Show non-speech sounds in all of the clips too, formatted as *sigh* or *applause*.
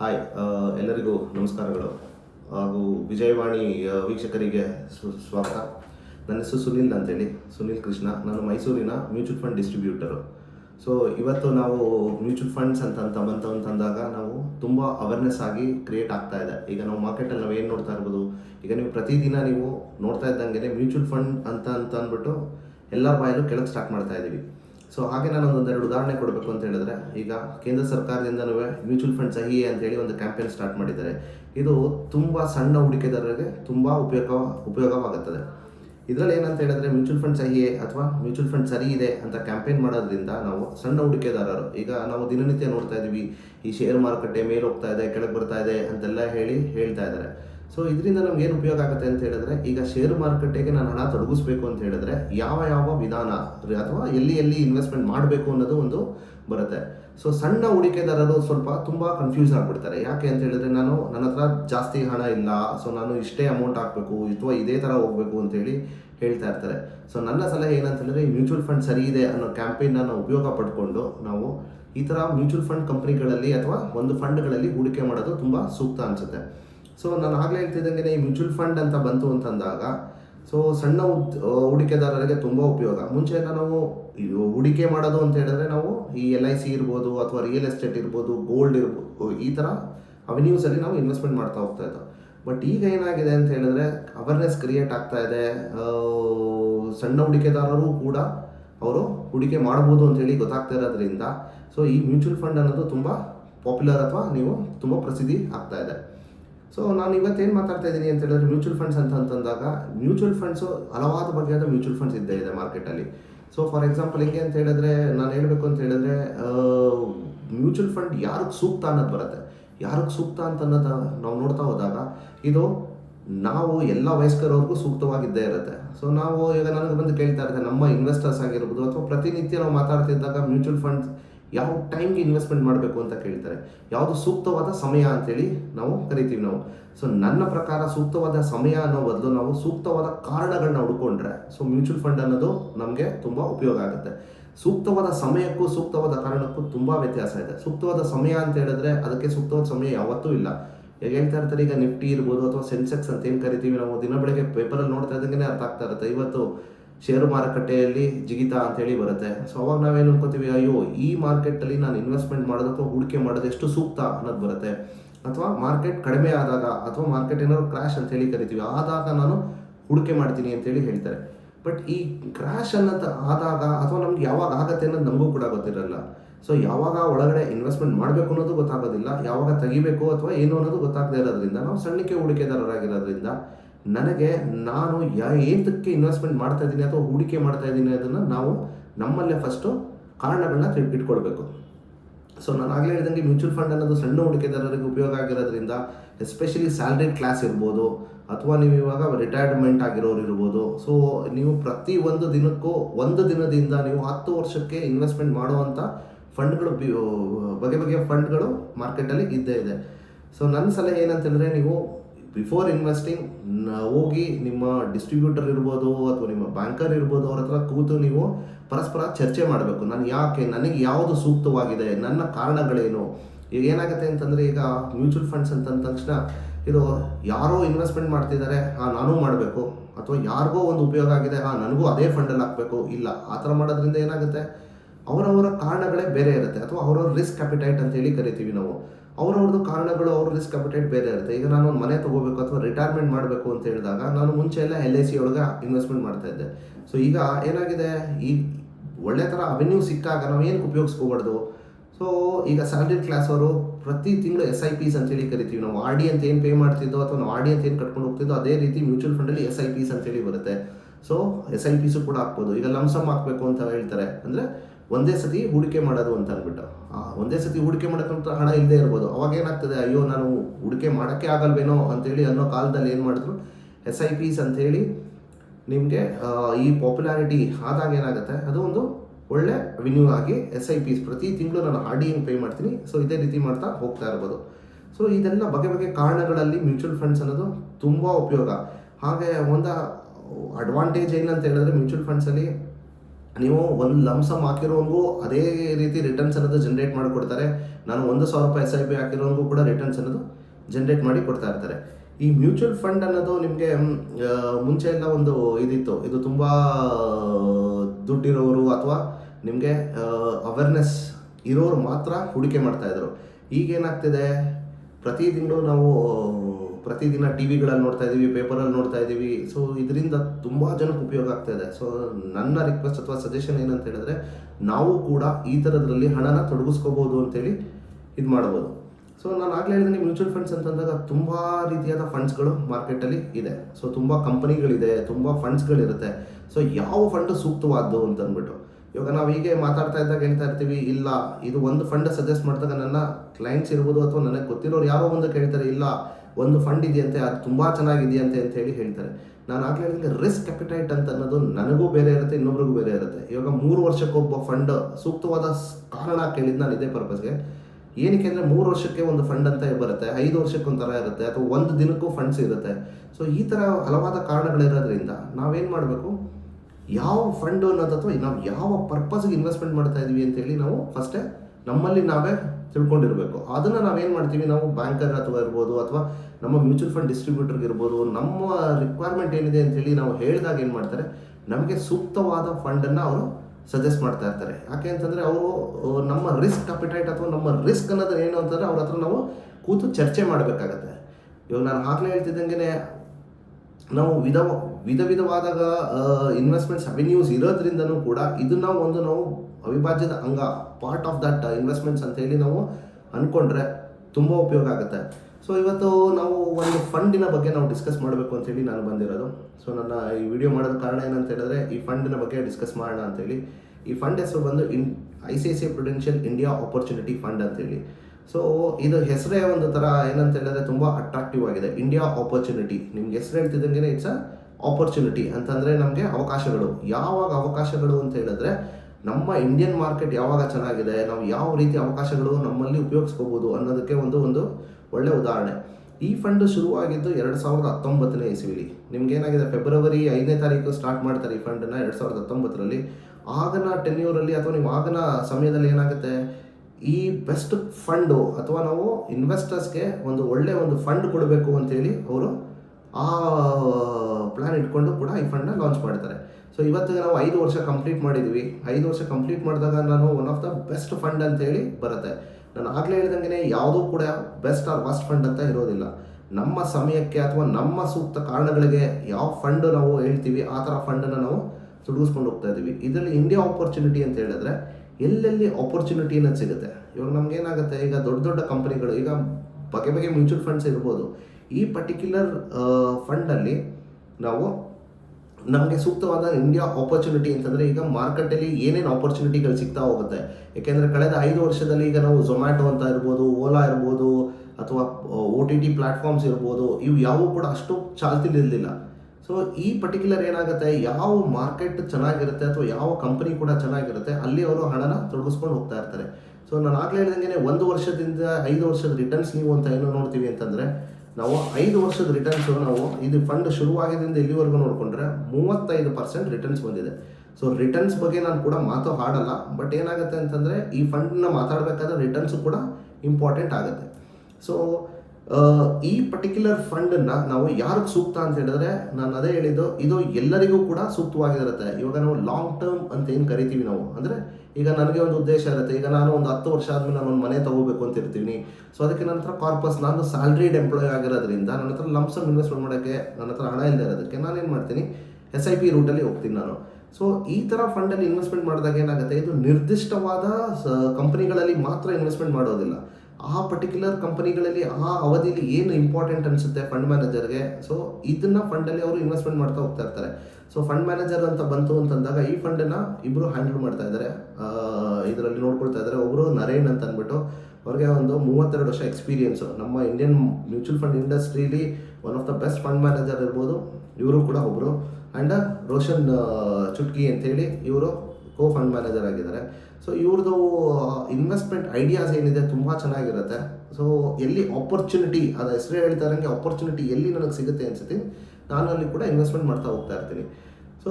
Hi ಎಲ್ಲರಿಗೂ ನಮಸ್ಕಾರಗಳು. ಹಾಗೂ ವಿಜಯವಾಣಿ ವೀಕ್ಷಕರಿಗೆ ಸ್ವ- ಸ್ವಾಗತ. ನನ್ನ ಹೆಸರು ಸುನಿಲ್ ಅಂತೇಳಿ. ಸುನಿಲ್ ಕೃಷ್ಣ. ನಾನು ಮೈಸೂರಿನ ಮ್ಯೂಚುವಲ್ ಫಂಡ್ ಡಿಸ್ಟ್ರಿಬ್ಯೂಟರು. ಸೊ ಇವತ್ತು ನಾವು ಮ್ಯೂಚುವಲ್ ಫಂಡ್ಸ್ ಅಂತ ಅಂತ ಅಂತಂದಾಗ ನಾವು ತುಂಬ ಅವೇರ್ನೆಸ್ ಆಗಿ ಕ್ರಿಯೇಟ್ ಆಗ್ತಾ ಇದೆ. ಈಗ ನಾವು ಮಾರ್ಕೆಟಲ್ಲಿ ನಾವು ಏನು ನೋಡ್ತಾ ಇರ್ಬೋದು? ಈಗ ನೀವು ಪ್ರತಿದಿನ ನೀವು ನೋಡ್ತಾ ಇದ್ದಂಗೆ ಮ್ಯೂಚುವಲ್ ಫಂಡ್ ಅಂತ ಅಂತ ಅಂದ್ಬಿಟ್ಟು ಎಲ್ಲ ಬಾಯಲ್ಲೂ ಕೆಳಗೆ ಸ್ಟಾರ್ಟ್ ಮಾಡ್ತಾ ಇದ್ದೀವಿ ಸೊ ಹಾಗೆ ನಾನು ಎರಡು ಉದಾಹರಣೆ ಕೊಡಬೇಕು ಅಂತ ಹೇಳಿದ್ರೆ, ಈಗ ಕೇಂದ್ರ ಸರ್ಕಾರದಿಂದನೂ ಮ್ಯೂಚುವಲ್ ಫಂಡ್ ಸಹಿ ಅಂತೇಳಿ ಒಂದು ಕ್ಯಾಂಪೇನ್ ಸ್ಟಾರ್ಟ್ ಮಾಡಿದ್ದಾರೆ. ಇದು ತುಂಬ ಸಣ್ಣ ಹೂಡಿಕೆದಾರರಿಗೆ ತುಂಬ ಉಪಯೋಗ, ಉಪಯೋಗವಾಗುತ್ತದೆ. ಇದರಲ್ಲಿ ಏನಂತ ಹೇಳಿದ್ರೆ, ಮ್ಯೂಚುವಲ್ ಫಂಡ್ ಸಹಿ ಅಥವಾ ಮ್ಯೂಚುವಲ್ ಫಂಡ್ ಸರಿ ಇದೆ ಅಂತ ಕ್ಯಾಂಪೇನ್ ಮಾಡೋದ್ರಿಂದ ನಾವು ಸಣ್ಣ ಹೂಡಿಕೆದಾರರು, ಈಗ ನಾವು ದಿನನಿತ್ಯ ನೋಡ್ತಾ ಇದ್ದೀವಿ, ಈ ಶೇರ್ ಮಾರುಕಟ್ಟೆ ಮೇಲೆ ಹೋಗ್ತಾ ಇದೆ, ಕೆಳಗೆ ಬರ್ತಾ ಇದೆ ಅಂತೆಲ್ಲ ಹೇಳಿ ಹೇಳ್ತಾ ಇದ್ದಾರೆ. ಸೊ ಇದರಿಂದ ನಮ್ಗೆ ಏನು ಉಪಯೋಗ ಆಗುತ್ತೆ ಅಂತ ಹೇಳಿದ್ರೆ, ಈಗ ಶೇರು ಮಾರುಕಟ್ಟೆಗೆ ನಾನು ಹಣ ತೊಡಗಿಸ್ಬೇಕು ಅಂತ ಹೇಳಿದ್ರೆ, ಯಾವ ಯಾವ ವಿಧಾನ ಅಥವಾ ಎಲ್ಲಿ ಎಲ್ಲಿ ಇನ್ವೆಸ್ಟ್ಮೆಂಟ್ ಮಾಡಬೇಕು ಅನ್ನೋದು ಒಂದು ಬರುತ್ತೆ. ಸೊ ಸಣ್ಣ ಹೂಡಿಕೆದಾರರು ಸ್ವಲ್ಪ ತುಂಬ ಕನ್ಫ್ಯೂಸ್ ಆಗಿಬಿಡ್ತಾರೆ. ಯಾಕೆ ಅಂತ ಹೇಳಿದ್ರೆ, ನಾನು ನನ್ನ ಹತ್ರ ಜಾಸ್ತಿ ಹಣ ಇಲ್ಲ. ಸೊ ನಾನು ಇಷ್ಟೇ ಅಮೌಂಟ್ ಹಾಕಬೇಕು, ಅಥವಾ ಇದೇ ಥರ ಹೋಗಬೇಕು ಅಂತೇಳಿ ಹೇಳ್ತಾ ಇರ್ತಾರೆ. ಸೊ ನನ್ನ ಸಲಹೆ ಏನಂತ ಹೇಳಿದ್ರೆ, ಈ ಮ್ಯೂಚುವಲ್ ಫಂಡ್ ಸರಿ ಇದೆ ಅನ್ನೋ ಕ್ಯಾಂಪೇನನ್ನು ಉಪಯೋಗ ಪಡ್ಕೊಂಡು ನಾವು ಈ ಥರ ಮ್ಯೂಚುವಲ್ ಫಂಡ್ ಕಂಪ್ನಿಗಳಲ್ಲಿ ಅಥವಾ ಒಂದು ಫಂಡ್ಗಳಲ್ಲಿ ಹೂಡಿಕೆ ಮಾಡೋದು ತುಂಬ ಸೂಕ್ತ ಅನಿಸುತ್ತೆ. ಸೊ ನಾನು ಆಗಲೇ ಹೇಳ್ತಿದ್ದಂಗೆ ಈ ಮ್ಯೂಚುವಲ್ ಫಂಡ್ ಅಂತ ಬಂತು ಅಂತಂದಾಗ ಸೊ ಸಣ್ಣ ಹೂಡಿಕೆದಾರರಿಗೆ ತುಂಬ ಉಪಯೋಗ. ಮುಂಚೆ ಎಲ್ಲ ನಾವು ಹೂಡಿಕೆ ಮಾಡೋದು ಅಂತ ಹೇಳಿದ್ರೆ ನಾವು ಈ ಎಲ್ ಐ ಸಿ ಇರ್ಬೋದು ಅಥವಾ ರಿಯಲ್ ಎಸ್ಟೇಟ್ ಇರ್ಬೋದು ಗೋಲ್ಡ್ ಇರ್ಬೋದು, ಈ ಥರ ಅವೆನ್ಯೂಸಲ್ಲಿ ನಾವು ಇನ್ವೆಸ್ಟ್ಮೆಂಟ್ ಮಾಡ್ತಾ ಹೋಗ್ತಾ ಇದ್ದೋ. ಬಟ್ ಈಗ ಏನಾಗಿದೆ ಅಂತ ಹೇಳಿದ್ರೆ ಅವೇರ್ನೆಸ್ ಕ್ರಿಯೇಟ್ ಆಗ್ತಾ ಇದೆ. ಸಣ್ಣ ಹೂಡಿಕೆದಾರರು ಕೂಡ ಅವರು ಹೂಡಿಕೆ ಮಾಡ್ಬೋದು ಅಂತೇಳಿ ಗೊತ್ತಾಗ್ತಾ ಇರೋದ್ರಿಂದ ಸೊ ಈ ಮ್ಯೂಚುವಲ್ ಫಂಡ್ ಅನ್ನೋದು ತುಂಬ ಪಾಪ್ಯುಲರ್ ಅಥವಾ ನೀವು ತುಂಬ ಪ್ರಸಿದ್ಧಿ ಆಗ್ತಾ ಇದೆ. ಸೊ ನಾನು ಇವತ್ತೇನು ಮಾತಾಡ್ತಾ ಇದ್ದೀನಿ ಅಂತ ಹೇಳಿದ್ರೆ ಮ್ಯೂಚುವಲ್ ಫಂಡ್ಸ್ ಅಂತ ಅಂತಂದಾಗ ಮ್ಯೂಚುವಲ್ ಫಂಡ್ಸು ಹಲವಾರು ಬಗೆಯಾದ ಮ್ಯೂಚುವಲ್ ಫಂಡ್ಸ್ ಇದ್ದೇ ಇದೆ ಮಾರ್ಕೆಟಲ್ಲಿ ಸೊ ಫಾರ್ ಎಕ್ಸಾಂಪಲ್ ಹೇಗೆ ಅಂತ ಹೇಳಿದ್ರೆ, ನಾನು ಹೇಳಬೇಕು ಅಂತ ಹೇಳಿದ್ರೆ ಮ್ಯೂಚುವಲ್ ಫಂಡ್ ಯಾರಿಗೆ ಸೂಕ್ತ ಅನ್ನೋದು ಬರುತ್ತೆ. ಯಾರಿಗೆ ಸೂಕ್ತ ಅಂತ ಅನ್ನೋದು ನಾವು ನೋಡ್ತಾ ಹೋದಾಗ, ಇದು ನಾವು ಎಲ್ಲ ವಯಸ್ಕರವ್ರಿಗೂ ಸೂಕ್ತವಾಗಿದ್ದೇ ಇರುತ್ತೆ. ಸೊ ನಾವು ಈಗ ನನಗೆ ಬಂದು ಕೇಳ್ತಾ ಇರುತ್ತೆ, ನಮ್ಮ ಇನ್ವೆಸ್ಟರ್ಸ್ ಆಗಿರ್ಬೋದು ಅಥವಾ ಪ್ರತಿನಿತ್ಯ ನಾವು ಮಾತಾಡ್ತಿದ್ದಾಗ ಮ್ಯೂಚುವಲ್ ಫಂಡ್ಸ್ ಯಾವ ಟೈಮ್ಗೆ ಇನ್ವೆಸ್ಟ್ಮೆಂಟ್ ಮಾಡಬೇಕು ಅಂತ ಕೇಳ್ತಾರೆ. ಯಾವುದು ಸೂಕ್ತವಾದ ಸಮಯ ಅಂತೇಳಿ ನಾವು ಕರಿತೀವಿ ನಾವು. ಸೊ ನನ್ನ ಪ್ರಕಾರ ಸೂಕ್ತವಾದ ಸಮಯ ಅನ್ನೋ ಬದಲು ನಾವು ಸೂಕ್ತವಾದ ಕಾರಣಗಳನ್ನ ಹುಡ್ಕೊಂಡ್ರೆ ಸೊ ಮ್ಯೂಚುವಲ್ ಫಂಡ್ ಅನ್ನೋದು ನಮಗೆ ತುಂಬ ಉಪಯೋಗ ಆಗುತ್ತೆ. ಸೂಕ್ತವಾದ ಸಮಯಕ್ಕೂ ಸೂಕ್ತವಾದ ಕಾರಣಕ್ಕೂ ತುಂಬ ವ್ಯತ್ಯಾಸ ಇದೆ. ಸೂಕ್ತವಾದ ಸಮಯ ಅಂತ ಹೇಳಿದ್ರೆ ಅದಕ್ಕೆ ಸೂಕ್ತವಾದ ಸಮಯ ಯಾವತ್ತೂ ಇಲ್ಲ. ಈಗ ಹೇಳ್ತಾ ಇರ್ತಾರೆ, ಈಗ ನಿಫ್ಟಿ ಇರ್ಬೋದು ಅಥವಾ ಸೆನ್ಸೆಕ್ಸ್ ಅಂತ ಏನು ಕರಿತೀವಿ ನಾವು? ದಿನ ಬೆಳಗ್ಗೆ ಪೇಪರಲ್ಲಿ ನೋಡ್ತಾ ಇದ್ದಂಗೆ ಅರ್ಥ ಆಗ್ತಾ ಇರುತ್ತೆ. ಇವತ್ತು ಷೇರು ಮಾರುಕಟ್ಟೆಯಲ್ಲಿ ಜಿಗಿತ ಅಂತೇಳಿ ಬರುತ್ತೆ. ಸೊ ಅವಾಗ ನಾವೇನು ಅನ್ಕೋತೀವಿ, ಅಯ್ಯೋ, ಈ ಮಾರ್ಕೆಟಲ್ಲಿ ನಾನು ಇನ್ವೆಸ್ಟ್ಮೆಂಟ್ ಮಾಡೋದು ಅಥವಾ ಹೂಡಿಕೆ ಮಾಡೋದು ಎಷ್ಟು ಸೂಕ್ತ ಅನ್ನೋದು ಬರುತ್ತೆ. ಅಥವಾ ಮಾರ್ಕೆಟ್ ಕಡಿಮೆ ಆದಾಗ ಅಥವಾ ಮಾರ್ಕೆಟ್ ಏನಾದ್ರು ಕ್ರ್ಯಾಶ್ ಅಂತ ಹೇಳಿ ಕರಿತೀವಿ, ಆದಾಗ ನಾನು ಹೂಡಿಕೆ ಮಾಡ್ತೀನಿ ಅಂತೇಳಿ ಹೇಳ್ತಾರೆ. ಬಟ್ ಈ ಕ್ರ್ಯಾಶ್ ಅನ್ನೋದು ಆದಾಗ ಅಥವಾ ನಮ್ಗೆ ಯಾವಾಗ ಆಗತ್ತೆ ಅನ್ನೋದು ನಮಗೂ ಕೂಡ ಗೊತ್ತಿರಲ್ಲ. ಸೊ ಯಾವಾಗ ಒಳಗಡೆ ಇನ್ವೆಸ್ಟ್ಮೆಂಟ್ ಮಾಡಬೇಕು ಅನ್ನೋದು ಗೊತ್ತಾಗೋದಿಲ್ಲ. ಯಾವಾಗ ತೆಗಿಬೇಕು ಅಥವಾ ಏನು ಅನ್ನೋದು ಗೊತ್ತಾಗದೇ ಇರೋದ್ರಿಂದ, ನಾವು ಸಣ್ಣಕ್ಕೆ ಹೂಡಿಕೆದಾರರಾಗಿರೋದ್ರಿಂದ ನನಗೆ ನಾನು ಯಾ ಏತಕ್ಕೆ ಇನ್ವೆಸ್ಟ್ಮೆಂಟ್ ಮಾಡ್ತಾ ಇದ್ದೀನಿ ಅಥವಾ ಹೂಡಿಕೆ ಮಾಡ್ತಾ ಇದ್ದೀನಿ ಅದನ್ನು ನಾವು ನಮ್ಮಲ್ಲೇ ಫಸ್ಟು ಕಾರಣಗಳನ್ನ ತಿಳ್- ಇಟ್ಕೊಳ್ಬೇಕು. ಸೊ ನಾನು ಆಗಲೇ ಹೇಳಿದಂಗೆ ಮ್ಯೂಚುವಲ್ ಫಂಡ್ ಅನ್ನೋದು ಸಣ್ಣ ಹೂಡಿಕೆದಾರರಿಗೆ ಉಪಯೋಗ ಆಗಿರೋದ್ರಿಂದ ಎಸ್ಪೆಷಲಿ ಸ್ಯಾಲ್ರಿಡ್ ಕ್ಲಾಸ್ ಇರ್ಬೋದು, ಅಥವಾ ನೀವು ಇವಾಗ ರಿಟೈರ್ಮೆಂಟ್ ಆಗಿರೋರು ಇರ್ಬೋದು. ಸೊ ನೀವು ಪ್ರತಿ ಒಂದು ದಿನಕ್ಕೂ ಒಂದು ದಿನದಿಂದ ನೀವು ಹತ್ತು ವರ್ಷಕ್ಕೆ ಇನ್ವೆಸ್ಟ್ಮೆಂಟ್ ಮಾಡುವಂಥ ಫಂಡ್ಗಳು ಬಗೆ ಬಗೆಯ ಫಂಡ್ಗಳು ಮಾರ್ಕೆಟಲ್ಲಿ ಇದ್ದೇ ಇದೆ. ಸೊ ನನ್ನ ಸಲಹೆ ಏನಂತಂದರೆ ನೀವು ಬಿಫೋರ್ ಇನ್ವೆಸ್ಟಿಂಗ್ ಹೋಗಿ ನಿಮ್ಮ ಡಿಸ್ಟ್ರಿಬ್ಯೂಟರ್ ಇರ್ಬೋದು ಅಥವಾ ನಿಮ್ಮ ಬ್ಯಾಂಕರ್ ಇರ್ಬೋದು ಅವ್ರ ಹತ್ರ ಕೂತು ನೀವು ಪರಸ್ಪರ ಚರ್ಚೆ ಮಾಡಬೇಕು. ನಾನು ಯಾಕೆ, ನನಗೆ ಯಾವುದು ಸೂಕ್ತವಾಗಿದೆ, ನನ್ನ ಕಾರಣಗಳೇನು? ಈಗ ಏನಾಗುತ್ತೆ ಅಂತಂದರೆ ಈಗ ಮ್ಯೂಚುವಲ್ ಫಂಡ್ಸ್ ಅಂತ ಅಂದ ತಕ್ಷಣ ಇದು ಯಾರೋ ಇನ್ವೆಸ್ಟ್ಮೆಂಟ್ ಮಾಡ್ತಿದ್ದಾರೆ ಹಾಂ ನಾನು ಮಾಡಬೇಕು. ಅಥವಾ ಯಾರಿಗೋ ಒಂದು ಉಪಯೋಗ ಆಗಿದೆ, ಆ, ನನಗೂ ಅದೇ ಫಂಡಲ್ಲಿ ಹಾಕಬೇಕು. ಇಲ್ಲ, ಆ ಥರ ಮಾಡೋದ್ರಿಂದ ಏನಾಗುತ್ತೆ? ಅವರವರ ಕಾರಣಗಳೇ ಬೇರೆ ಇರುತ್ತೆ. ಅಥವಾ ಅವರವ್ರ ರಿಸ್ಕ್ ಕ್ಯಾಪಿಟೈಟ್ ಅಂತ ಹೇಳಿ ಕರಿತೀವಿ ನಾವು. ಅವ್ರವ್ರದ್ದು ಕಾರಣಗಳು, ಅವ್ರ ರಿಸ್ಕ್ ಕಂಪಿಟೇಟ್ ಬೇರೆ ಇರುತ್ತೆ. ಈಗ ನಾನು ಒಂದು ಮನೆ ತೊಗೋಬೇಕು ಅಥವಾ ರಿಟೈರ್ಮೆಂಟ್ ಮಾಡಬೇಕು ಅಂತ ಹೇಳಿದಾಗ ನಾನು ಮುಂಚೆ ಎಲ್ಲ ಎಲ್ ಐ ಸಿ ಒಳಗೆ ಇನ್ವೆಸ್ಟ್ಮೆಂಟ್ ಮಾಡ್ತಾ ಇದ್ದೆ. ಸೊ ಈಗ ಏನಾಗಿದೆ? ಈ ಒಳ್ಳೆ ಥರ ಅವೆನ್ಯೂ ಸಿಕ್ಕಾಗ ನಾವು ಏನಕ್ಕೆ ಉಪಯೋಗಿಸ್ಕೋಬಾರ್ದು? ಸೊ ಈಗ ಸ್ಯಾಲ್ರಿ ಕ್ಲಾಸ್ ಅವರು ಪ್ರತಿ ತಿಂಗಳು ಎಸ್ ಐ ಪಿಸ್ ಅಂತೇಳಿ ಕರಿತೀವಿ. ನಾವು ಆರ್ ಡಿ ಅಂತ ಏನು ಪೇ ಮಾಡ್ತಿದ್ದೋ ಅಥವಾ ನಾವು ಆರ್ ಡಿ ಅಂತ ಏನು ಕಟ್ಕೊಂಡು ಹೋಗ್ತಿದ್ದೋ ಅದೇ ರೀತಿ ಮ್ಯೂಚುವಲ್ ಫಂಡಲ್ಲಿ ಎಸ್ ಐ ಪಿಸ್ ಅಂತೇಳಿ ಬರುತ್ತೆ. ಸೊ ಎಸ್ ಐ ಪಿಸು ಕೂಡ ಹಾಕ್ಬೋದು. ಈಗ ಲಮ್ಸಮ್ ಹಾಕಬೇಕು ಅಂತ ಹೇಳ್ತಾರೆ. ಅಂದರೆ ಒಂದೇ ಸತಿ ಹೂಡಿಕೆ ಮಾಡೋದು ಅಂತ ಅಂದ್ಬಿಟ್ಟು. ಒಂದೇ ಸತಿ ಹೂಡಿಕೆ ಮಾಡೋಕ್ಕಂತ ಹಣ ಇಲ್ಲದೆ ಇರ್ಬೋದು. ಅವಾಗ ಏನಾಗ್ತದೆ? ಅಯ್ಯೋ, ನಾನು ಹೂಡಿಕೆ ಮಾಡೋಕ್ಕೆ ಆಗಲ್ವೇನೋ ಅಂತೇಳಿ ಅನ್ನೋ ಕಾಲದಲ್ಲಿ ಏನು ಮಾಡಿದ್ರು? ಎಸ್ ಐ ಪಿಸ್ ಅಂಥೇಳಿ ನಿಮಗೆ ಈ ಪಾಪ್ಯುಲಾರಿಟಿ ಆದಾಗ ಏನಾಗುತ್ತೆ? ಅದು ಒಂದು ಒಳ್ಳೆ ವೆನ್ಯೂ ಆಗಿ ಎಸ್ ಐ ಪಿಸ್ ಪ್ರತಿ ತಿಂಗಳು ನಾನು ಆರ್ ಡಿ ಪೇ ಮಾಡ್ತೀನಿ. ಸೊ ಇದೇ ರೀತಿ ಮಾಡ್ತಾ ಹೋಗ್ತಾ ಇರ್ಬೋದು. ಸೊ ಇದೆಲ್ಲ ಬಗೆ ಬಗೆ ಕಾರಣಗಳಲ್ಲಿ ಮ್ಯೂಚುವಲ್ ಫಂಡ್ಸ್ ಅನ್ನೋದು ತುಂಬ ಉಪಯೋಗ. ಹಾಗೆ ಒಂದು ಅಡ್ವಾಂಟೇಜ್ ಏನಂತ ಹೇಳಿದ್ರೆ ಮ್ಯೂಚುವಲ್ ಫಂಡ್ಸಲ್ಲಿ ನೀವು ಒಂದು ಲಮ್ಸಮ್ ಹಾಕಿರೋನ್ಗೂ ಅದೇ ರೀತಿ ರಿಟರ್ನ್ಸ್ ಅನ್ನೋದು ಜನ್ರೇಟ್ ಮಾಡಿಕೊಡ್ತಾರೆ ನಾನು ಒಂದು ಸಾವಿರ ರೂಪಾಯಿ ಎಸ್ ಐ ಪಿ ಹಾಕಿರೋನ್ಗೂ ಕೂಡ ರಿಟರ್ನ್ಸ್ ಅನ್ನೋದು ಜನ್ರೇಟ್ ಮಾಡಿ ಕೊಡ್ತಾ ಇರ್ತಾರೆ. ಈ ಮ್ಯೂಚುವಲ್ ಫಂಡ್ ಅನ್ನೋದು ನಿಮಗೆ ಮುಂಚೆ ಎಲ್ಲ ಒಂದು ಇದಿತ್ತು. ಇದು ತುಂಬ ದುಡ್ಡಿರೋರು ಅಥವಾ ನಿಮಗೆ ಅವೇರ್ನೆಸ್ ಇರೋರು ಮಾತ್ರ ಹೂಡಿಕೆ ಮಾಡ್ತಾಯಿದ್ರು ಈಗೇನಾಗ್ತಿದೆ? ಪ್ರತಿ ತಿಂಗಳು ನಾವು ಪ್ರತಿದಿನ ಟಿ ವಿಗಳಲ್ಲಿ ನೋಡ್ತಾ ಇದ್ದೀವಿ ಪೇಪರಲ್ಲಿ ನೋಡ್ತಾ ಇದ್ದೀವಿ ಸೊ ಇದರಿಂದ ತುಂಬ ಜನಕ್ಕೆ ಉಪಯೋಗ ಆಗ್ತಾ ಇದೆ. ಸೊ ನನ್ನ ರಿಕ್ವೆಸ್ಟ್ ಅಥವಾ ಸಜೆಷನ್ ಏನಂತ ಹೇಳಿದ್ರೆ, ನಾವು ಕೂಡ ಈ ಥರದ್ರಲ್ಲಿ ಹಣನ ತೊಡಗಿಸ್ಕೋಬೋದು ಅಂತೇಳಿ ಇದು ಮಾಡ್ಬೋದು. ಸೊ ನಾನು ಆಗಲೇ ಹೇಳಿದ್ರೆ ಮ್ಯೂಚುವಲ್ ಫಂಡ್ಸ್ ಅಂತಂದಾಗ ತುಂಬ ರೀತಿಯಾದ ಫಂಡ್ಸ್ಗಳು ಮಾರ್ಕೆಟಲ್ಲಿ ಇದೆ. ಸೊ ತುಂಬ ಕಂಪನಿಗಳಿದೆ, ತುಂಬ ಫಂಡ್ಸ್ಗಳಿರುತ್ತೆ ಸೊ ಯಾವ ಫಂಡ್ ಸೂಕ್ತವಾದ್ದು ಅಂತ ಅಂದ್ಬಿಟ್ಟು ಇವಾಗ ನಾವು ಹೀಗೆ ಮಾತಾಡ್ತಾ ಇದ್ದಾಗ ಹೇಳ್ತಾ ಇರ್ತೀವಿ, ಇಲ್ಲ, ಇದು ಒಂದು ಫಂಡ್ ಸಜೆಸ್ಟ್ ಮಾಡಿದಾಗ ನನ್ನ ಕ್ಲೈಂಟ್ಸ್ ಇರ್ಬೋದು ಅಥವಾ ನನಗೆ ಗೊತ್ತಿರೋರು ಯಾರೋ ಒಂದು ಕೇಳ್ತಾರೆ, ಇಲ್ಲ ಒಂದು ಫಂಡ್ ಇದೆಯಂತೆ, ಅದು ತುಂಬ ಚೆನ್ನಾಗಿದೆಯಂತೆ ಅಂತ ಹೇಳಿ ಹೇಳ್ತಾರೆ. ನಾನು ಆಗಲೇ ಹೇಳಿದಂಗೆ ರಿಸ್ಕ್ ಕ್ಯಾಪಿಟೈಟ್ ಅಂತ ಅನ್ನೋದು ನನಗೂ ಬೇರೆ ಇರುತ್ತೆ, ಇನ್ನೊಬ್ರಿಗೂ ಬೇರೆ ಇರುತ್ತೆ. ಇವಾಗ ಮೂರು ವರ್ಷಕ್ಕೊಬ್ಬ ಫಂಡ್ ಸೂಕ್ತವಾದ ಕಾರಣ ಕೇಳಿದ್ದು ನಾನು ಇದೇ ಪರ್ಪಸ್ಗೆ ಏನಕ್ಕೆ ಅಂದರೆ ಮೂರು ವರ್ಷಕ್ಕೆ ಒಂದು ಫಂಡ್ ಅಂತ ಬರುತ್ತೆ, ಐದು ವರ್ಷಕ್ಕೆ ಇರುತ್ತೆ, ಅಥವಾ ಒಂದು ದಿನಕ್ಕೂ ಫಂಡ್ಸ್ ಇರುತ್ತೆ. ಸೊ ಈ ಥರ ಹಲವಾದ ಕಾರಣಗಳಿರೋದ್ರಿಂದ ನಾವೇನು ಮಾಡಬೇಕು? ಯಾವ ಫಂಡ್ ಅನ್ನೋದು ಅಥವಾ ನಾವು ಯಾವ ಪರ್ಪಸ್ಗೆ ಇನ್ವೆಸ್ಟ್ಮೆಂಟ್ ಮಾಡ್ತಾ ಇದ್ದೀವಿ ಅಂತೇಳಿ ನಾವು ಫಸ್ಟೇ ನಮ್ಮಲ್ಲಿ ನಾವೇ ತಿಳ್ಕೊಂಡಿರಬೇಕು. ಅದನ್ನು ನಾವೇನು ಮಾಡ್ತೀವಿ? ನಾವು ಬ್ಯಾಂಕರ್ ಅಥವಾ ಇರ್ಬೋದು ಅಥವಾ ನಮ್ಮ ಮ್ಯೂಚುವಲ್ ಫಂಡ್ ಡಿಸ್ಟ್ರಿಬ್ಯೂಟರ್ಗೆ ಇರ್ಬೋದು, ನಮ್ಮ ರಿಕ್ವೈರ್ಮೆಂಟ್ ಏನಿದೆ ಅಂತೇಳಿ ನಾವು ಹೇಳಿದಾಗ ಏನು ಮಾಡ್ತಾರೆ? ನಮಗೆ ಸೂಕ್ತವಾದ ಫಂಡನ್ನು ಅವರು ಸಜೆಸ್ಟ್ ಮಾಡ್ತಾ ಇರ್ತಾರೆ. ಯಾಕೆ ಅಂತಂದರೆ ಅವರು, ನಮ್ಮ ರಿಸ್ಕ್ ಅಪಿಟೈಟ್ ಅಥವಾ ನಮ್ಮ ರಿಸ್ಕ್ ಅನ್ನೋದು ಏನು ಅಂತಂದರೆ ಅವ್ರ ಹತ್ರ ನಾವು ಕೂತು ಚರ್ಚೆ ಮಾಡಬೇಕಾಗತ್ತೆ. ಇವಾಗ ನಾನು ಆಗಲೇ ಹೇಳ್ತಿದ್ದಂಗೆ ನಾವು ವಿಧ ವಿಧ ವಿಧವಾದಾಗ ಇನ್ವೆಸ್ಟ್ಮೆಂಟ್ಸ್ ಅವೆನ್ಯೂಸ್ ಇರೋದ್ರಿಂದನೂ ಕೂಡ ಇದನ್ನ ಒಂದು ನಾವು ಅವಿಭಾಜ್ಯದ ಅಂಗ ಪಾರ್ಟ್ ಆಫ್ ದಟ್ ಇನ್ವೆಸ್ಟ್ಮೆಂಟ್ಸ್ ಅಂತ ಹೇಳಿ ನಾವು ಅಂದ್ಕೊಂಡ್ರೆ ತುಂಬ ಉಪಯೋಗ ಆಗುತ್ತೆ. ಸೊ ಇವತ್ತು ನಾವು ಒಂದು ಫಂಡಿನ ಬಗ್ಗೆ ನಾವು ಡಿಸ್ಕಸ್ ಮಾಡಬೇಕು ಅಂತೇಳಿ ನಾನು ಬಂದಿರೋದು. ಸೊ ನನ್ನ ಈ ವಿಡಿಯೋ ಮಾಡೋದ ಕಾರಣ ಏನಂತ ಹೇಳಿದ್ರೆ, ಈ ಫಂಡಿನ ಬಗ್ಗೆ ಡಿಸ್ಕಸ್ ಮಾಡೋಣ ಅಂತೇಳಿ ಈ ಫಂಡ್ ಹೆಸರು ಬಂದು in I C I C prudential India opportunity fund ಅಂತೇಳಿ ಸೊ ಇದು ಹೆಸರೇ ಒಂದು ಥರ ಏನಂತ ಹೇಳಿದ್ರೆ ತುಂಬ ಅಟ್ರಾಕ್ಟಿವ್ ಆಗಿದೆ. ಇಂಡಿಯಾ ಆಪರ್ಚುನಿಟಿ ನಿಮ್ಗೆ ಹೆಸರು ಹೇಳ್ತಿದ್ದಂಗೆ ಇಟ್ಸ್ ಅ ಆಪರ್ಚುನಿಟಿ ಅಂತಂದರೆ ನಮಗೆ ಅವಕಾಶಗಳು. ಯಾವಾಗ ಅವಕಾಶಗಳು ಅಂತ ಹೇಳಿದ್ರೆ ನಮ್ಮ ಇಂಡಿಯನ್ ಮಾರ್ಕೆಟ್ ಯಾವಾಗ ಚೆನ್ನಾಗಿದೆ, ನಾವು ಯಾವ ರೀತಿ ಅವಕಾಶಗಳು ನಮ್ಮಲ್ಲಿ ಉಪಯೋಗಿಸ್ಕೋಬೋದು ಅನ್ನೋದಕ್ಕೆ ಒಂದು ಒಂದು ಒಳ್ಳೆ ಉದಾಹರಣೆ. ಈ ಫಂಡ್ ಶುರುವಾಗಿದ್ದು ಎರಡು ಸಾವಿರದ ಹತ್ತೊಂಬತ್ತನೇ ಇಸ್ವಿಲಿ. ನಿಮ್ಗೇನಾಗಿದೆ ಫೆಬ್ರವರಿ ಐದನೇ ತಾರೀಕು ಸ್ಟಾರ್ಟ್ ಮಾಡ್ತಾರೆ ಈ ಫಂಡನ್ನ ಎರಡು ಸಾವಿರದ ಹತ್ತೊಂಬತ್ತರಲ್ಲಿ. ಆಗನ ಟೆನ್ಯೂರಲ್ಲಿ ಅಥವಾ ನೀವು ಆಗನ ಸಮಯದಲ್ಲಿ ಏನಾಗುತ್ತೆ? ಈ ಬೆಸ್ಟ್ ಫಂಡು ಅಥವಾ ನಾವು ಇನ್ವೆಸ್ಟರ್ಸ್ಗೆ ಒಂದು ಒಳ್ಳೆ ಒಂದು ಫಂಡ್ ಕೊಡಬೇಕು ಅಂತೇಳಿ ಅವರು ಆ ಪ್ಲ್ಯಾನ್ ಇಟ್ಕೊಂಡು ಕೂಡ ಈ ಫಂಡನ್ನ ಲಾಂಚ್ ಮಾಡ್ತಾರೆ. ಸೊ ಇವತ್ತಿಗೆ ನಾವು ಐದು ವರ್ಷ ಕಂಪ್ಲೀಟ್ ಮಾಡಿದ್ವಿ. ಐದು ವರ್ಷ ಕಂಪ್ಲೀಟ್ ಮಾಡಿದಾಗ ನಾನು one of the best fund ಅಂತ ಹೇಳಿ ಬರುತ್ತೆ. ನಾನು ಆಗಲೇ ಹೇಳ್ದಂಗೆ ಯಾವುದೂ ಕೂಡ ಬೆಸ್ಟ್ ಆರ್ ವರ್ಸ್ಟ್ ಫಂಡ್ ಅಂತ ಇರೋದಿಲ್ಲ. ನಮ್ಮ ಸಮಯಕ್ಕೆ ಅಥವಾ ನಮ್ಮ ಸೂಕ್ತ ಕಾರಣಗಳಿಗೆ ಯಾವ ಫಂಡ್ ನಾವು ಹೇಳ್ತೀವಿ, ಆ ಥರ ಫಂಡನ್ನು ನಾವು ತುಡಿಸ್ಕೊಂಡು ಹೋಗ್ತಾ ಇದ್ದೀವಿ. ಇದರಲ್ಲಿ ಇಂಡಿಯಾ ಆಪರ್ಚುನಿಟಿ ಅಂತ ಹೇಳಿದ್ರೆ ಎಲ್ಲೆಲ್ಲಿ ಆಪರ್ಚುನಿಟಿ ಅನ್ನೋದು ಸಿಗುತ್ತೆ? ಇವಾಗ ನಮ್ಗೆ ಏನಾಗುತ್ತೆ? ಈಗ ದೊಡ್ಡ ದೊಡ್ಡ ಕಂಪನಿಗಳು ಈಗ ಬಗೆ ಬಗೆ ಮ್ಯೂಚುವಲ್ ಫಂಡ್ಸ್ ಇರ್ಬೋದು. ಈ ಪರ್ಟಿಕ್ಯುಲರ್ ಫಂಡಲ್ಲಿ ನಾವು ನಮಗೆ ಸೂಕ್ತವಾದ ಇಂಡಿಯಾ ಆಪರ್ಚುನಿಟಿ ಅಂತಂದರೆ ಈಗ ಮಾರ್ಕೆಟಲ್ಲಿ ಏನೇನು ಆಪರ್ಚುನಿಟಿಗಳು ಸಿಗ್ತಾ ಹೋಗುತ್ತೆ. ಏಕೆಂದರೆ ಕಳೆದ ಐದು ವರ್ಷದಲ್ಲಿ ಈಗ ನಾವು ಝೊಮ್ಯಾಟೊ ಅಂತ ಇರ್ಬೋದು ಓಲಾ ಇರ್ಬೋದು, ಅಥವಾ ಒ ಟಿ ಟಿ ಪ್ಲ್ಯಾಟ್ಫಾರ್ಮ್ಸ್ ಇರ್ಬೋದು, ಇವು ಯಾವುವು ಕೂಡ ಅಷ್ಟು ಚಾಲ್ತಿಲಿರಲಿಲ್ಲ ಸೊ ಈ ಪರ್ಟಿಕ್ಯುಲರ್ ಏನಾಗುತ್ತೆ, ಯಾವ ಮಾರ್ಕೆಟ್ ಚೆನ್ನಾಗಿರುತ್ತೆ ಅಥವಾ ಯಾವ ಕಂಪನಿ ಕೂಡ ಚೆನ್ನಾಗಿರುತ್ತೆ, ಅಲ್ಲಿ ಅವರು ಹಣನ ತೊಡಗಿಸ್ಕೊಂಡು ಹೋಗ್ತಾ ಇರ್ತಾರೆ. ಸೊ ನಾನು ಆಗಲೇ ಹೇಳಿದಂಗೆ ಒಂದು ವರ್ಷದಿಂದ ಐದು ವರ್ಷದ ರಿಟರ್ನ್ಸ್ ನೀವು ಅಂತ ಏನೋ ನೋಡ್ತೀವಿ ಅಂತಂದರೆ ನಾವು ಐದು ವರ್ಷದ ರಿಟರ್ನ್ಸ್ ನಾವು ಇದು ಫಂಡ್ ಶುರುವಾಗಿದ್ದರಿಂದ ಇಲ್ಲಿವರೆಗೂ ನೋಡಿಕೊಂಡ್ರೆ ಮೂವತ್ತೈದು ಪರ್ಸೆಂಟ್ ರಿಟರ್ನ್ಸ್ ಬಂದಿದೆ. ಸೊ ರಿಟರ್ನ್ಸ್ ಬಗ್ಗೆ ನಾನು ಕೂಡ ಮಾತು ಹಾಡಲ್ಲ ಬಟ್ ಏನಾಗುತ್ತೆ ಅಂತಂದರೆ ಈ ಫಂಡ್ನ ಮಾತಾಡಬೇಕಾದ್ರೆ ರಿಟರ್ನ್ಸು ಕೂಡ ಇಂಪಾರ್ಟೆಂಟ್ ಆಗುತ್ತೆ. ಸೊ ಈ ಪರ್ಟಿಕ್ಯುಲರ್ ಫಂಡನ್ನು ನಾವು ಯಾರಿಗೆ ಸೂಕ್ತ ಅಂತ ಹೇಳಿದ್ರೆ ನಾನು ಅದೇ ಹೇಳಿದ್ದು, ಇದು ಎಲ್ಲರಿಗೂ ಕೂಡ ಸೂಕ್ತವಾಗಿರುತ್ತೆ. ಇವಾಗ ನಾವು ಲಾಂಗ್ ಟರ್ಮ್ ಅಂತ ಏನು ಕರಿತೀವಿ ನಾವು? ಅಂದರೆ ಈಗ ನನಗೆ ಒಂದು ಉದ್ದೇಶ ಇರುತ್ತೆ. ಈಗ ನಾನು ಒಂದು ಹತ್ತು ವರ್ಷ ಆದಮೇಲೆ ನಾನು ಒಂದು ಮನೆ ತಗೋಬೇಕು ಅಂತ ಇರ್ತೀನಿ. ಸೊ ಅದಕ್ಕೆ ನನ್ನ ಹತ್ರ ಕಾರ್ಪಸ್ ನಾನು ಸ್ಯಾಲ್ರಿಡ್ ಎಂಪ್ಲಾಯ್ ಆಗಿರೋದ್ರಿಂದ ನನ್ನ ಹತ್ರ ಲಂಪ್ಸಮ್ ಇನ್ವೆಸ್ಟ್ಮೆಂಟ್ ಮಾಡೋಕ್ಕೆ ನನ್ನ ಹತ್ರ ಹಣ ಇಲ್ಲದೆ ಇರೋದಕ್ಕೆ ನಾನೇನು ಮಾಡ್ತೀನಿ? ಎಸ್ ಐ ಪಿ ರೂಟಲ್ಲಿ ಹೋಗ್ತೀನಿ ನಾನು. ಸೊ ಈ ಥರ ಫಂಡಲ್ಲಿ ಇನ್ವೆಸ್ಟ್ಮೆಂಟ್ ಮಾಡಿದಾಗ ಏನಾಗುತ್ತೆ? ಇದು ನಿರ್ದಿಷ್ಟವಾದ ಕಂಪನಿಗಳಲ್ಲಿ ಮಾತ್ರ ಇನ್ವೆಸ್ಟ್ಮೆಂಟ್ ಮಾಡೋದಿಲ್ಲ. ಆ ಪರ್ಟಿಕ್ಯುಲರ್ ಕಂಪನಿಗಳಲ್ಲಿ ಆ ಅವಧಿಯಲ್ಲಿ ಏನು ಇಂಪಾರ್ಟೆಂಟ್ ಅನಿಸುತ್ತೆ ಫಂಡ್ ಮ್ಯಾನೇಜರ್ಗೆ ಸೊ ಇದನ್ನು ಫಂಡಲ್ಲಿ ಅವರು ಇನ್ವೆಸ್ಟ್ಮೆಂಟ್ ಮಾಡ್ತಾ ಹೋಗ್ತಾ ಇರ್ತಾರೆ. ಸೊ ಫಂಡ್ ಮ್ಯಾನೇಜರ್ ಅಂತ ಬಂತು ಅಂತಂದಾಗ ಈ ಫಂಡನ್ನು ಇಬ್ಬರು ಹ್ಯಾಂಡಲ್ ಮಾಡ್ತಾ ಇದ್ದಾರೆ ಇದರಲ್ಲಿ ನೋಡ್ಕೊಳ್ತಾ ಇದ್ದಾರೆ ಒಬ್ಬರು ನರೇನ್ ಅಂತ ಅಂದ್ಬಿಟ್ಟು ಅವ್ರಿಗೆ ಒಂದು ಮೂವತ್ತೆರಡು ವರ್ಷ ಎಕ್ಸ್ಪೀರಿಯನ್ಸು ನಮ್ಮ Indian mutual fund ಇಂಡಸ್ಟ್ರೀಲಿ one of the best fund manager ಇರ್ಬೋದು. ಇವರು ಕೂಡ ಒಬ್ಬರು ಆ್ಯಂಡ್ ರೋಷನ್ ಚುಟ್ಕಿ ಅಂತೇಳಿ ಇವರು ಕೋ ಫಂಡ್ ಮ್ಯಾನೇಜರ್ ಆಗಿದ್ದಾರೆ ಸೊ ಇವ್ರದ್ದು ಇನ್ವೆಸ್ಟ್ಮೆಂಟ್ ಐಡಿಯಾಸ್ ಏನಿದೆ ತುಂಬ ಚೆನ್ನಾಗಿರುತ್ತೆ. ಸೊ ಎಲ್ಲಿ ಆಪರ್ಚುನಿಟಿ ಅದು ಹೆಸರು ಹೇಳ್ತಾ ಇರೋಂಗೆ ಆಪರ್ಚುನಿಟಿ ಎಲ್ಲಿ ನನಗೆ ಸಿಗುತ್ತೆ ಅನ್ಸುತ್ತೆ? ನಾನು ಅಲ್ಲಿ ಕೂಡ ಇನ್ವೆಸ್ಟ್ಮೆಂಟ್ ಮಾಡ್ತಾ ಹೋಗ್ತಾ ಇರ್ತೀನಿ. ಸೊ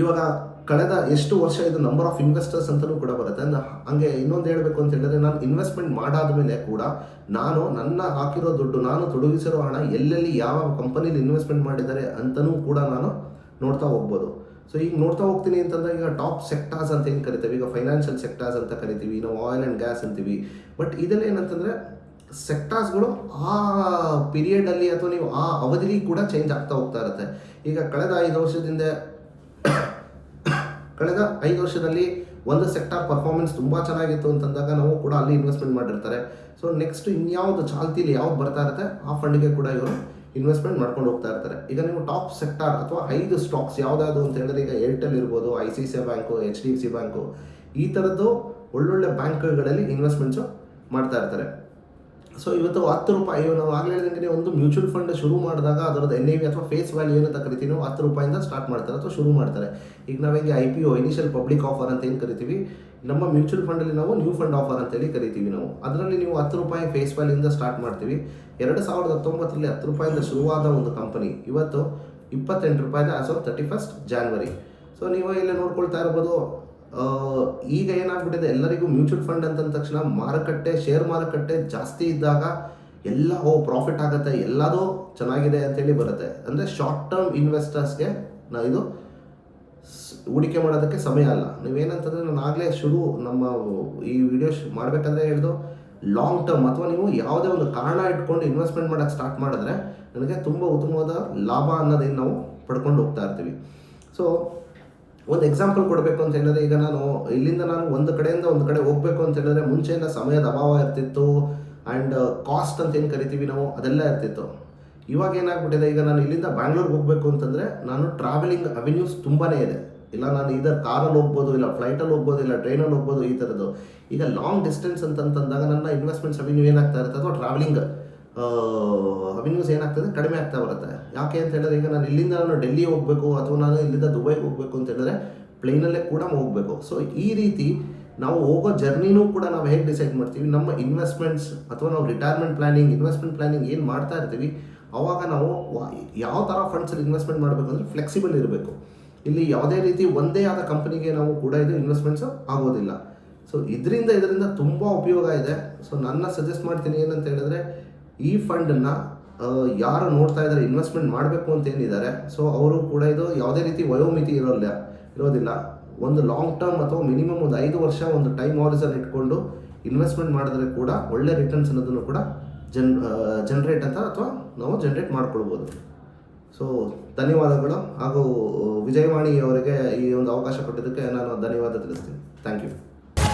ಇವಾಗ ಕಳೆದ ಎಷ್ಟು ವರ್ಷ ಇದು ನಂಬರ್ ಆಫ್ ಇನ್ವೆಸ್ಟರ್ಸ್ ಅಂತಲೂ ಕೂಡ ಬರುತ್ತೆ. ಹಂಗೆ ಇನ್ನೊಂದು ಹೇಳಬೇಕು ಅಂತ ಹೇಳಿದ್ರೆ ನಾನು ಇನ್ವೆಸ್ಟ್ಮೆಂಟ್ ಮಾಡಾದ ಮೇಲೆ ಕೂಡ ನಾನು ನನ್ನ ಹಾಕಿರೋ ದುಡ್ಡು, ನಾನು ತೊಡಗಿಸಿರೋ ಹಣ ಎಲ್ಲೆಲ್ಲಿ ಯಾವ ಕಂಪನಿಲಿ ಇನ್ವೆಸ್ಟ್ಮೆಂಟ್ ಮಾಡಿದ್ದಾರೆ ಅಂತಲೂ ಕೂಡ ನಾನು ನೋಡ್ತಾ ಹೋಗ್ಬೋದು. ಸೊ ಈಗ ನೋಡ್ತಾ ಹೋಗ್ತೀನಿ ಅಂತಂದ್ರೆ ಈಗ ಟಾಪ್ ಸೆಕ್ಟಾರ್ಸ್ ಅಂತ ಏನು ಕರಿತೀವಿ? ಈಗ ಫೈನಾನ್ಷಿಯಲ್ ಸೆಕ್ಟಾರ್ಸ್ ಅಂತ ಕರಿತೀವಿ ನಾವು ಆಯಿಲ್ ಆ್ಯಂಡ್ ಗ್ಯಾಸ್ ಅಂತೀವಿ. ಬಟ್ ಇದೆಲ್ಲ ಏನಂತಂದರೆ ಸೆಕ್ಟಾರ್ಸ್ಗಳು ಆ ಪೀರಿಯಡಲ್ಲಿ ಅಥವಾ ನೀವು ಆ ಅವಧಿಲಿ ಕೂಡ ಚೇಂಜ್ ಆಗ್ತಾ ಹೋಗ್ತಾ ಇರುತ್ತೆ. ಈಗ ಕಳೆದ ಐದು ವರ್ಷದಿಂದ *coughs* ಕಳೆದ ಐದು ವರ್ಷದಲ್ಲಿ ಒಂದು ಸೆಕ್ಟಾರ್ ಪರ್ಫಾರ್ಮೆನ್ಸ್ ತುಂಬ ಚೆನ್ನಾಗಿತ್ತು ಅಂತಂದಾಗ ನಾವು ಕೂಡ ಅಲ್ಲಿ ಇನ್ವೆಸ್ಟ್ಮೆಂಟ್ ಮಾಡಿರ್ತಾರೆ. ಸೊ ನೆಕ್ಸ್ಟ್ ಇನ್ಯಾವುದು ಚಾಲ್ತಿಲಿ ಯಾವ್ದು ಬರ್ತಾ ಇರುತ್ತೆ, ಆ ಫಂಡ್ಗೆ ಕೂಡ ಇವರು ಇನ್ವೆಸ್ಟ್ಮೆಂಟ್ ಮಾಡ್ಕೊಂಡು ಹೋಗ್ತಾ ಇರ್ತಾರೆ. ಈಗ ನೀವು ಟಾಪ್ ಸೆಕ್ಟಾರ್ ಅಥವಾ ಐದು ಸ್ಟಾಕ್ಸ್ ಯಾವ್ದಾದ್ರು ಅಂತ ಹೇಳಿದ್ರೆ ಈಗ ಏರ್ಟೆಲ್ ಇರ್ಬೋದು I C C bank H D F C bank ಈ ಥರದ್ದು ಒಳ್ಳೊಳ್ಳೆ ಬ್ಯಾಂಕ್ಗಳಲ್ಲಿ ಇನ್ವೆಸ್ಟ್ಮೆಂಟ್ಸು ಮಾಡ್ತಾ ಇರ್ತಾರೆ. ಸೊ ಇವತ್ತು ಹತ್ತು ರೂಪಾಯಿ ನಾವು ಆಗಲೇ ಹೇಳಿದಂಗೆ ಒಂದು ಮ್ಯೂಚುವಲ್ ಫಂಡ್ ಶುರು ಮಾಡಿದಾಗ ಅದರದ್ದು ಎನ್ ಐ ವಿ ಅಥವಾ ಫೇಸ್ ವ್ಯಾಲ್ಯೂ ಏನಂತ ಕರಿತೀವಿ ನಾವು ಹತ್ತು ರೂಪಾಯಿಂದ ಸ್ಟಾರ್ಟ್ ಮಾಡ್ತಾರೆ ಅಥವಾ ಶುರು ಮಾಡ್ತಾರೆ. ಈಗ ನಾವು ಹೆಂಗೆ I P O initial public offer ಅಂತ ಏನು ಕರಿತೀವಿ? ನಮ್ಮ ಮ್ಯೂಚುವಲ್ ಫಂಡಲ್ಲಿ ನಾವು ನ್ಯೂ ಫಂಡ್ ಆಫರ್ ಅಂತೇಳಿ ಕರಿತೀವಿ ನಾವು. ಅದರಲ್ಲಿ ನೀವು ಹತ್ತು ರೂಪಾಯಿ ಫೇಸ್ ವ್ಯಾಲ್ಯೂಯಿಂದ ಸ್ಟಾರ್ಟ್ ಮಾಡ್ತೀವಿ. ಎರಡು ಸಾವಿರದ ಹತ್ತೊಂಬತ್ತರಲ್ಲಿ ಹತ್ತು ರೂಪಾಯಿಂದ ಶುರುವಾದ ಒಂದು ಕಂಪನಿ ಇವತ್ತು ಇಪ್ಪತ್ತೆಂಟು ರೂಪಾಯಿನ as of thirty first January so ನೀವು ಇಲ್ಲಿ ನೋಡ್ಕೊಳ್ತಾ ಇರ್ಬೋದು ಈಗ ಏನಾಗ್ಬಿಟ್ಟಿದೆ, ಎಲ್ಲರಿಗೂ ಮ್ಯೂಚುವಲ್ ಫಂಡ್ ಅಂತಂದ ತಕ್ಷಣ ಮಾರುಕಟ್ಟೆ ಶೇರ್ ಮಾರುಕಟ್ಟೆ ಜಾಸ್ತಿ ಇದ್ದಾಗ ಎಲ್ಲ, ಓ ಪ್ರಾಫಿಟ್ ಆಗುತ್ತೆ, ಎಲ್ಲದೂ ಚೆನ್ನಾಗಿದೆ ಅಂತೇಳಿ ಬರುತ್ತೆ. ಅಂದರೆ ಶಾರ್ಟ್ ಟರ್ಮ್ ಇನ್ವೆಸ್ಟರ್ಸ್ಗೆ ನಾವು ಇದು ಹೂಡಿಕೆ ಮಾಡೋದಕ್ಕೆ ಸಮಯ ಅಲ್ಲ. ನೀವೇನಂತಂದರೆ ನಾನು ಆಗಲೇ ಶುರು ನಮ್ಮ ಈ ವಿಡಿಯೋ ಮಾಡಬೇಕಂದ್ರೆ ಹೇಳಿದು ಲಾಂಗ್ ಟರ್ಮ್ ಅಥವಾ ನೀವು ಯಾವುದೇ ಒಂದು ಕಾರಣ ಇಟ್ಕೊಂಡು ಇನ್ವೆಸ್ಟ್ಮೆಂಟ್ ಮಾಡೋಕ್ಕೆ ಸ್ಟಾರ್ಟ್ ಮಾಡಿದ್ರೆ, ನನಗೆ ತುಂಬ ಉತ್ತಮವಾದ ಲಾಭ ಅನ್ನೋದೇನು ನಾವು ಪಡ್ಕೊಂಡು ಹೋಗ್ತಾ ಇರ್ತೀವಿ. ಸೊ ಒಂದು ಎಕ್ಸಾಂಪಲ್ ಕೊಡಬೇಕು ಅಂತ ಹೇಳಿದ್ರೆ ಈಗ ನಾನು ಇಲ್ಲಿಂದ ನಾನು ಒಂದು ಕಡೆಯಿಂದ ಒಂದು ಕಡೆ ಹೋಗಬೇಕು ಅಂತ ಹೇಳಿದ್ರೆ ಮುಂಚೆಯಿಂದ ಸಮಯದ ಅಭಾವ ಇರ್ತಿತ್ತು ಆ್ಯಂಡ್ ಕಾಸ್ಟ್ ಅಂತ ಏನು ಕರಿತೀವಿ ನಾವು ಅದೆಲ್ಲ ಇರ್ತಿತ್ತು. ಇವಾಗ ಏನಾಗ್ಬಿಟ್ಟಿದೆ, ಈಗ ನಾನು ಇಲ್ಲಿಂದ ಬ್ಯಾಂಗ್ಳೂರ್ಗೆ ಹೋಗಬೇಕು ಅಂತಂದರೆ ನಾನು ಟ್ರಾವೆಲಿಂಗ್ ಅವೆನ್ಯೂಸ್ ತುಂಬಾ ಇದೆ. ಇಲ್ಲ ನಾನು ಇದರ ಕಾರಲ್ಲಿ ಹೋಗ್ಬೋದು, ಇಲ್ಲ ಫ್ಲೈಟಲ್ಲಿ ಹೋಗ್ಬೋದು, ಇಲ್ಲ ಟ್ರೈನಲ್ಲಿ ಹೋಗ್ಬೋದು, ಈ ಥರದ್ದು ಈಗ ಲಾಂಗ್ ಡಿಸ್ಟೆನ್ಸ್ ಅಂತಂತಂದಾಗ ನನ್ನ ಇನ್ವೆಸ್ಟ್ಮೆಂಟ್ಸ್ ಅವೆನ್ಯೂ ಏನಾಗ್ತಾ ಅಥವಾ ಟ್ರಾವೆಲಿಂಗ್ ಅವೆನ್ಯೂಸ್ ಏನಾಗ್ತದೆ? ಕಡಿಮೆ ಆಗ್ತಾ ಬರುತ್ತೆ. ಯಾಕೆ ಅಂತ ಹೇಳಿದ್ರೆ ಈಗ ನಾನು ಇಲ್ಲಿಂದ ನಾನು ಡೆಲ್ಲಿ ಹೋಗಬೇಕು ಅಥವಾ ನಾನು ಇಲ್ಲಿಂದ ದುಬೈಗೆ ಹೋಗಬೇಕು ಅಂತ ಹೇಳಿದ್ರೆ ಪ್ಲೇನಲ್ಲೇ ಕೂಡ ಹೋಗಬೇಕು. ಸೊ ಈ ರೀತಿ ನಾವು ಹೋಗೋ ಜರ್ನಿನೂ ಕೂಡ ನಾವು ಹೇಗೆ ಡಿಸೈಡ್ ಮಾಡ್ತೀವಿ? ನಮ್ಮ ಇನ್ವೆಸ್ಟ್ಮೆಂಟ್ಸ್ ಅಥವಾ ನಾವು ರಿಟೈರ್ಮೆಂಟ್ ಪ್ಲಾನಿಂಗ್ ಇನ್ವೆಸ್ಟ್ಮೆಂಟ್ ಪ್ಲಾನಿಂಗ್ ಏನು ಮಾಡ್ತಾ ಇರ್ತೀವಿ? ಅವಾಗ ನಾವು ಯಾವ ಥರ ಫಂಡ್ಸಲ್ಲಿ ಇನ್ವೆಸ್ಟ್ಮೆಂಟ್ ಮಾಡಬೇಕು ಅಂದರೆ ಫ್ಲೆಕ್ಸಿಬಲ್ ಇರಬೇಕು. ಇಲ್ಲಿ ಯಾವುದೇ ರೀತಿ ಒಂದೇ ಆದ ಕಂಪನಿಗೆ ನಾವು ಕೂಡ ಇದು ಇನ್ವೆಸ್ಟ್ಮೆಂಟ್ಸ್ ಆಗೋದಿಲ್ಲ. ಸೊ ಇದರಿಂದ ಇದರಿಂದ ತುಂಬ ಉಪಯೋಗ ಇದೆ. ಸೊ ನನ್ನ ಸಜೆಸ್ಟ್ ಮಾಡ್ತೀನಿ ಏನಂತ ಹೇಳಿದ್ರೆ ಈ ಫಂಡನ್ನು ಯಾರು ನೋಡ್ತಾ ಇದ್ದಾರೆ ಇನ್ವೆಸ್ಟ್ಮೆಂಟ್ ಮಾಡಬೇಕು ಅಂತ ಏನಿದ್ದಾರೆ ಸೊ ಅವರು ಕೂಡ ಇದು ಯಾವುದೇ ರೀತಿ ವಯೋಮಿತಿ ಇರೋಲ್ಲ, ಇರೋದಿಲ್ಲ. ಒಂದು ಲಾಂಗ್ ಟರ್ಮ್ ಅಥವಾ ಮಿನಿಮಮ್ ಒಂದು ಐದು ವರ್ಷ ಒಂದು ಟೈಮ್ ಹಾರಿಸನ್ ಇಟ್ಕೊಂಡು ಇನ್ವೆಸ್ಟ್ಮೆಂಟ್ ಮಾಡಿದ್ರೆ ಕೂಡ ಒಳ್ಳೆ ರಿಟರ್ನ್ಸ್ ಅನ್ನೋದನ್ನು ಕೂಡ ಜನ್ ಜನ್ರೇಟ್ ಅಂತ ಅಥವಾ ನಾವು ಜನ್ರೇಟ್ ಮಾಡ್ಕೊಳ್ಬೋದು. ಸೊ ಧನ್ಯವಾದಗಳು. ಹಾಗೂ ವಿಜಯವಾಣಿ ಅವರಿಗೆ ಈ ಒಂದು ಅವಕಾಶ ಕೊಟ್ಟಿದ್ದಕ್ಕೆ ನಾನು ಧನ್ಯವಾದ ತಿಳಿಸ್ತೀನಿ. Thank you